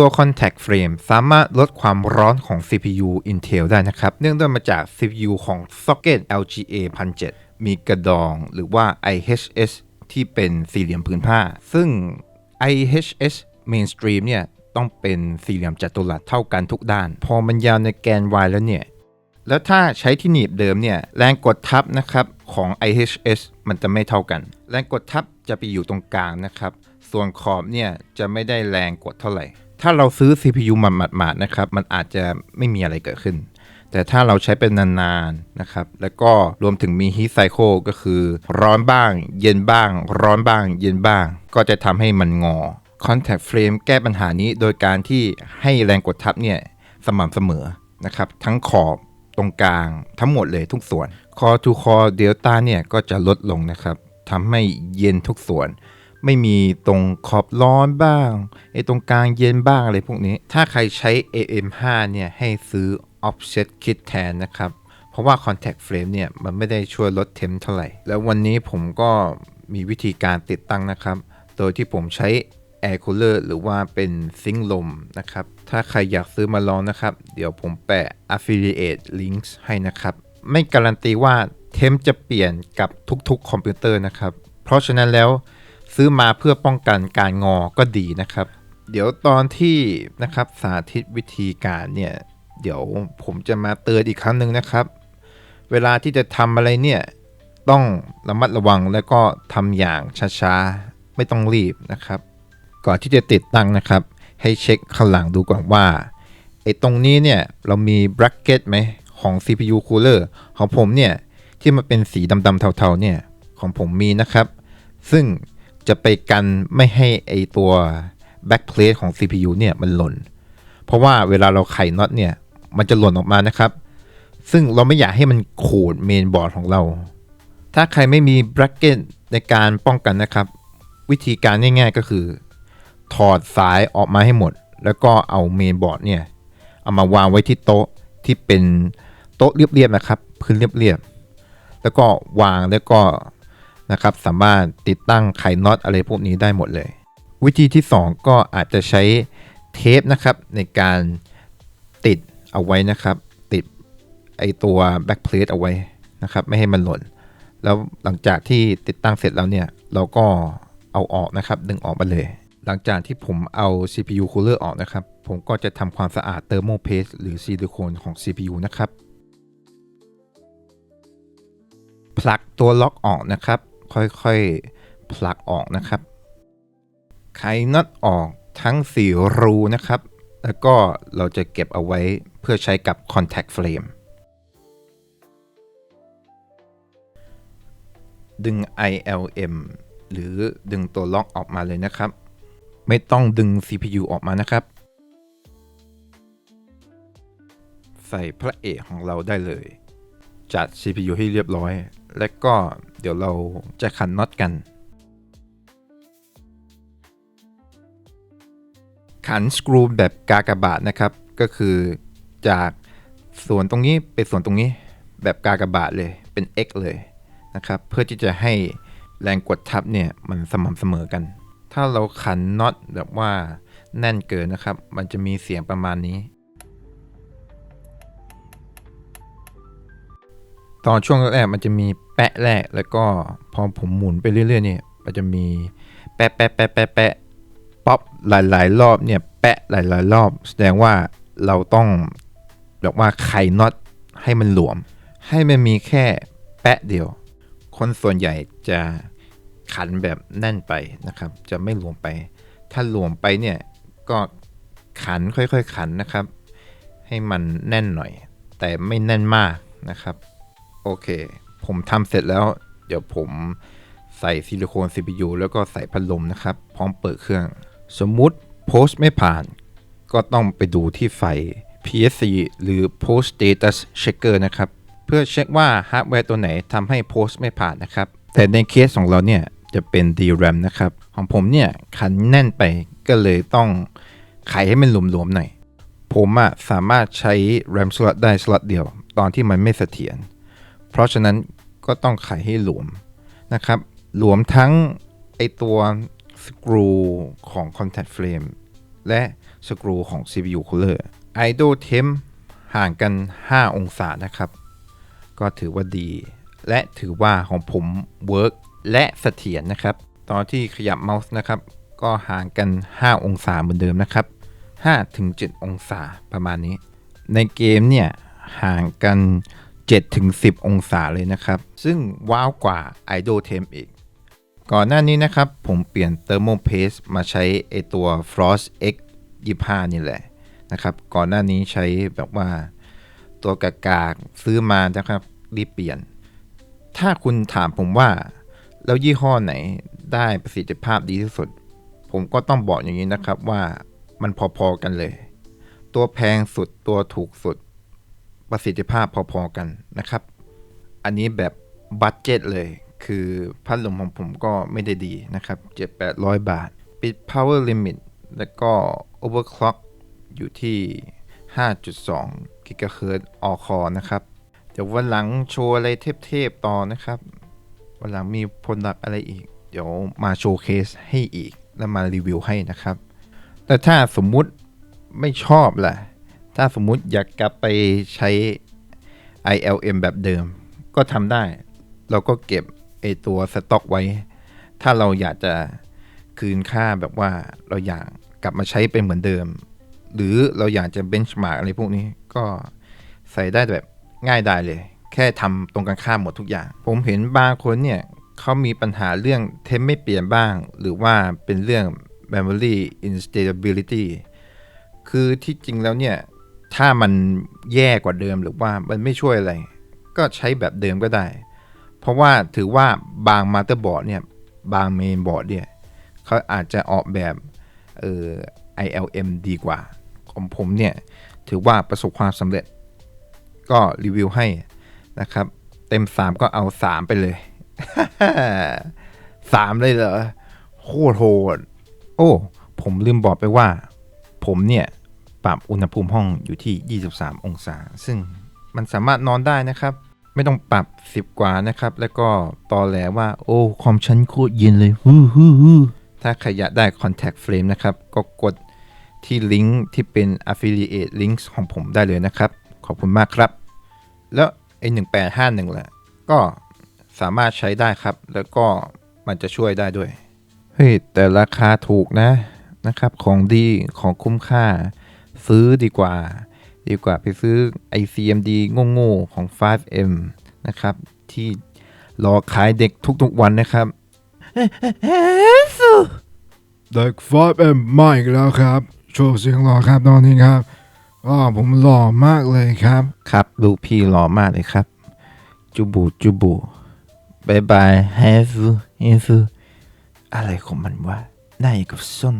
ตัว Contact Frame สามารถลดความร้อนของ CPU Intel ได้นะครับ เนื่องด้วยมาจาก CPU ของ Socket LGA 1007 มีกระดองหรือว่า IHS ที่เป็นสี่เหลี่ยมผืนผ้า ซึ่ง IHS Mainstream เนี่ยต้องเป็นสี่เหลี่ยมจัตุรัสเท่ากันทุกด้าน พอมันยาวในแกน Y แล้วเนี่ย แล้วถ้าใช้ที่หนีบเดิมเนี่ยแรงกดทับนะครับของ IHS มันจะไม่เท่ากัน แรงกดทับจะไปอยู่ตรงกลางนะครับ ส่วนขอบเนี่ยจะไม่ได้แรงกดเท่าไหร่ ถ้าเราซื้อ CPU มาหมาดๆนะครับ มันอาจจะไม่มีอะไรเกิดขึ้น แต่ถ้าเราใช้เป็นนานๆนะครับ แล้วก็รวมถึงมี heat cycle ก็คือร้อนบ้าง เย็นบ้าง ร้อนบ้าง เย็นบ้าง ก็จะทำให้มันงอ Contact Frame แก้ปัญหานี้โดยการที่ให้แรงกดทับเนี่ยสม่ำเสมอนะครับ ทั้งขอบตรงกลางทั้งหมดเลยทุกส่วน Core to Core Delta เนี่ยก็จะลดลงนะครับทำให้เย็นทุกส่วน ไม่มีตรงขอบร้อนบ้างไอ้ตรงกลางเย็นบ้างอะไรพวกนี้ ถ้าใครใช้ AM5 เนี่ยให้ซื้อ Offset Kit แทนนะครับ เพราะว่า Contact Frame เนี่ยมันไม่ได้ช่วยลดเทมเท่าไหร่ แล้ววันนี้ผมก็มีวิธีการติดตั้งนะครับ โดยที่ผมใช้ Air Cooler หรือว่าเป็นซิงลมนะครับ ถ้าใครอยากซื้อมาลองนะครับ เดี๋ยวผมแปะ Affiliate Links ให้นะครับ ไม่การันตีว่าเทมจะเปลี่ยนกับทุกๆคอมพิวเตอร์นะครับ เพราะฉะนั้นแล้ว ซื้อมาเพื่อป้องกันการงอก็ดีนะครับ เดี๋ยวตอนที่นะครับสาธิตวิธีการเนี่ยเดี๋ยวผมจะมาเตือนอีกครั้งหนึ่งนะครับ เวลาที่จะทำอะไรเนี่ยต้องระมัดระวังแล้วก็ทำอย่างช้าๆไม่ต้องรีบนะครับ ก่อนที่จะติดตั้งนะครับ ให้เช็คข้างหลังดูก่อนว่าไอ้ตรงนี้เนี่ยเรามี bracket ไหมของ CPU cooler ของผมเนี่ยที่มันเป็นสีดำๆเทาๆเนี่ยของผมมีนะครับ ซึ่ง จะไปกันไม่ให้ไอตัว backplate ของ CPU เนี่ยมันหล่น เพราะว่าเวลาเราไขน็อตเนี่ย มันจะหล่นออกมานะครับ ซึ่งเราไม่อยากให้มันขูดเมนบอร์ดของเรา ถ้าใครไม่มี bracket ในการป้องกันนะครับ วิธีการง่ายๆก็คือ ถอดสายออกมาให้หมด แล้วก็เอาเมนบอร์ดเนี่ย เอามาวางไว้ที่โต๊ะที่เป็นโต๊ะเรียบๆนะครับ พื้นเรียบๆแล้วก็วางแล้วก็ นะครับสามารถติดตั้งไขน็อตอะไรพวกนี้ได้หมดเลย วิธีที่ 2 ก็อาจจะใช้เทปนะครับในการติดเอาไว้นะครับ ติดไอตัว backplate เอาไว้นะครับไม่ให้มันหล่น แล้วหลังจากที่ติดตั้งเสร็จแล้วเนี่ยเราก็เอาออกนะครับดึงออกมาเลย หลังจากที่ผมเอา CPU cooler ออกนะครับ ผมก็จะทำความสะอาด thermal paste หรือซิลิโคนของ CPU นะครับผลักตัวล็อกออกนะครับ ค่อยๆผลักออกนะครับ ไขน็อตออกทั้ง 4 รูนะครับ แล้วก็เราจะเก็บเอาไว้เพื่อใช้กับ contact frame ดึง ILM หรือดึงตัวล็อกออกมาเลยนะครับ ไม่ต้องดึง CPU ออกมานะครับ ใส่พระเอกของเราได้เลย จัด CPU ให้เรียบร้อย และก็ เดี๋ยวเราจะขันน็อตกัน ขันสกรูแบบกากบาทนะครับ ก็คือจากส่วนตรงนี้ไปส่วนตรงนี้แบบกากบาทเลยเป็น x เลยนะครับ เพื่อที่จะให้แรงกดทับเนี่ยมันสม่ำเสมอกัน ถ้าเราขันน็อตแบบว่าแน่นเกินนะครับ มันจะมีเสียงประมาณนี้ ตอนช่วงแรกมันจะมี แปะแรกแล้วก็พอผมหมุนไปเรื่อยๆเนี่ยมันจะมีแปะแปะแปะแปะแปะป๊อปหลายๆ รอบเนี่ยแปะหลายๆ รอบ แสดงว่าเราต้องแบบว่าไขน็อตให้มันหลวม ให้มันมีแค่แปะเดียว คนส่วนใหญ่จะขันแบบแน่นไปนะครับ จะไม่หลวมไป ถ้าหลวมไปเนี่ยก็ขันค่อยๆขันนะครับ ให้มันแน่นหน่อย แต่ไม่แน่นมากนะครับ โอเค ผมทำเสร็จแล้ว เดี๋ยวผมใส่ซิลิโคน CPU แล้วก็ใส่พัดลมนะครับ พร้อมเปิดเครื่อง สมมุติโพสต์ไม่ผ่าน ก็ต้องไปดูที่ไฟ PSC หรือ Post Status Checker นะครับ เพื่อเช็คว่าฮาร์ดแวร์ตัวไหนทำให้โพสต์ไม่ผ่านนะครับ แต่ในเคสของเราเนี่ยจะเป็น DRAM นะครับ ของผมเนี่ยขันแน่นไปก็เลยต้องไขให้มันหลวมๆหน่อย ผมอะสามารถใช้ RAM slot ได้สล็อตเดียว ตอนที่มันไม่เสถียร เพราะฉะนั้น ก็ต้องไขให้หลวมนะครับ หลวมทั้งไอตัวสกรูของ contact frame และสกรูของ CPU cooler idle temp ห่างกัน 5 องศานะครับ ก็ถือว่าดี และถือว่าของผมเวิร์กและเสถียรนะครับ ตอนที่ขยับเมาส์นะครับ ก็ห่างกัน 5 องศาเหมือนเดิมนะครับ5-7 องศาประมาณนี้ ในเกมเนี่ยห่างกัน 7-10 องศาเลยนะครับ ซึ่งว้าวกว่า Idle Temp อีก ก่อนหน้านี้นะครับ ผมเปลี่ยน Thermal Paste มาใช้ไอตัว Frost X 25นี่แหละนะครับ ก่อนหน้านี้ใช้แบบว่าตัวกากากๆซื้อมานะครับ รีบเปลี่ยน ถ้าคุณถามผมว่า แล้วยี่ห้อไหนได้ประสิทธิภาพดีที่สุด ผมก็ต้องบอกอย่างนี้นะครับว่ามันพอๆกันเลย ตัวแพงสุดตัวถูกสุด ประสิทธิภาพพอๆกันนะครับ อันนี้แบบบัตเจ็ตเลย คือพัดลมของผมก็ไม่ได้ดีนะครับ7-800 บาท ปิด power limit แล้วก็ overclock อยู่ที่ 5.2 GHz all core นะครับ เดี๋ยววันหลังโชว์อะไรเทพๆต่อนะครับ วันหลังมีผลลัพธ์อะไรอีก เดี๋ยวมาโชว์เคสให้อีก แล้วมารีวิวให้นะครับ แต่ถ้าสมมุติไม่ชอบล่ะ ถ้าสมมุติอยากกลับไปใช้ ILM แบบเดิม ก็ทำได้ เราก็เก็บไอตัวสต็อกไว้ ถ้าเราอยากจะคืนค่าแบบว่าเราอยากกลับมาใช้เป็นเหมือนเดิม หรือเราอยากจะเบนช์มาร์กอะไรพวกนี้ก็ใส่ได้แบบง่ายได้เลย แค่ทำตรงกันข้ามหมดทุกอย่าง ผมเห็นบางคนเนี่ยเขามีปัญหาเรื่องเทมไม่เปลี่ยนบ้าง หรือว่าเป็นเรื่อง memory instability คือที่จริงแล้วเนี่ย ถ้ามันแย่กว่าเดิมหรือว่ามันไม่ช่วยอะไร ก็ใช้แบบเดิมก็ได้ เพราะว่าถือว่าบางมาเตอร์บอร์ดเนี่ย บางเมนบอร์ดเนี่ยเขาอาจจะออกแบบเอ่อ ILM ดีกว่า ของผมเนี่ย ถือว่าประสบความสำเร็จ ก็รีวิวให้นะครับ เต็ม 3 ก็เอา 3 ไปเลย 3 เลยเหรอโคตรโหด โอ้ ผมลืมบอกไปว่า ผมเนี่ย ปรับอุณหภูมิห้องอยู่ที่ 23 องศา ซึ่งมันสามารถนอนได้นะครับ ไม่ต้องปรับ 10 กว่านะครับ แล้วก็ตอแหลว่าโอ้คอมชั้นโคตรเย็นเลยฮู้ฮู้ฮู้ถ้าใครอยากได้ Contact Frame นะครับ ก็กดที่ลิงก์ที่เป็น Affiliate Links ของผมได้เลยนะครับ ขอบคุณมากครับ แล้วไอ้1851ล่ะก็สามารถใช้ได้ครับ แล้วก็มันจะช่วยได้ด้วย เฮ้ย แต่ราคาถูกนะนะครับ ของดีของคุ้มค่า ซื้อดีกว่า ดีกว่าไปซื้อ ICMD โง่ๆของ 5M นะครับ ที่รอขายเด็กทุกๆวันนะครับเด็กฟอเอ็มมาอีกแล้วครับโชว์เสียงหล่อครับตอนนี้ครับอ๋อผมหล่อมากเลยครับ ครับลูกพี่หล่อมากเลยครับ จูบูจูบูบายบายเฮฟูเฮฟูอะไรของมันวะหน้าอย่างกับส้น